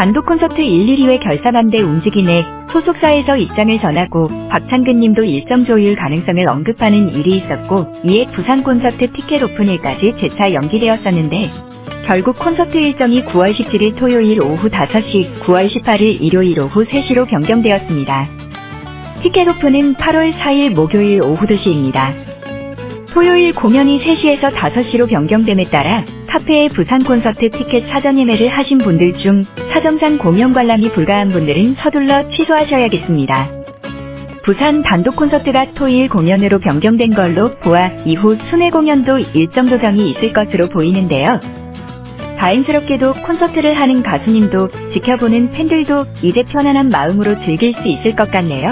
단독 콘서트 1, 2회 결사반대 움직임에 소속사에서 입장을 전하고 박찬근 님도 일정 조율 가능성을 언급하는 일이 있었고 이에 부산 콘서트 티켓 오픈일까지 재차 연기되었었는데 결국 콘서트 일정이 9월 17일 토요일 오후 5시, 9월 18일 일요일 오후 3시로 변경되었습니다. 티켓 오픈은 8월 4일 목요일 오후 2시입니다. 토요일 공연이 3시에서 5시로 변경됨에 따라 카페에 부산 콘서트 티켓 사전 예매를 하신 분들 중 사정상 공연 관람이 불가한 분들은 서둘러 취소하셔야겠습니다. 부산 단독 콘서트가 토일 공연으로 변경된 걸로 보아 이후 순회 공연도 일정 조정이 있을 것으로 보이는데요. 다행스럽게도 콘서트를 하는 가수님도 지켜보는 팬들도 이제 편안한 마음으로 즐길 수 있을 것 같네요.